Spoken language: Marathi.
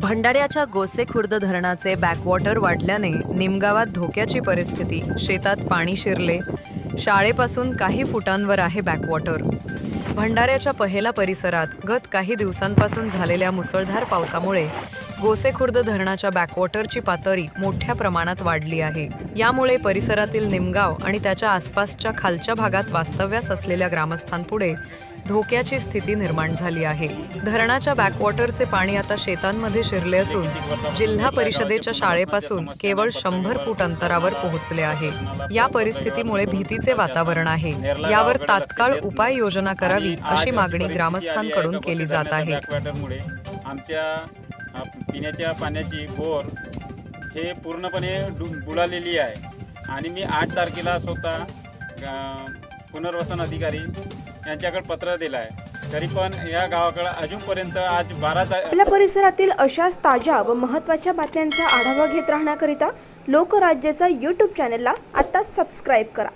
भंडाऱ्याच्या गोसेखुर्द धरणाचे बॅकवॉटर वाढल्याने निमगावात धोक्याची परिस्थिती. शेतात पाणी शिरले. शाळेपासून काही फुटांवर आहे बॅकवॉटर भंडाऱ्याच्या पहेला परिसरात गत काही दिवसांपासून झालेल्या मुसळधार पावसामुळे गोसेखुर्द धरणाच्या बॅकवॉटरची पातळी मोठ्या प्रमाणात वाढली आहे. यामुळे परिसरातील निमगाव आणि त्याच्या आसपासच्या खालच्या भागात वास्तव्यास असलेल्या ग्रामस्थांपुढे धोक्याची स्थिती निर्माण झाली आहे. धरणाच्या बॅकवॉटरचे पाणी आता शेतांमध्ये शिरले असून जिल्हा परिषदेच्या शाळेपासून केवळ शंभर फूट अंतरावर पोहोचले आहे. या परिस्थितीमुळे भीतीचे वातावरण आहे. यावर तात्काळ उपाययोजना करावी अशी मागणी ग्रामस्थांकडून केली जात आहे. आमच्या पिण्याच्या पाण्याची बोर हे पूर्णपणे डु- बुडालेली आहे. आणि मी आठ तारखेला स्वतः पुनर्वसन अधिकारी यांच्याकडे पत्र दिलं आहे. तरी पण या गावाकडं अजूनपर्यंत आज बारा आपल्या परिसरातील अशाच ताज्या व महत्त्वाच्या बातम्यांचा आढावा घेत राहण्याकरिता लोकराज्याचा यूट्यूब चॅनलला आत्ताच सबस्क्राईब करा.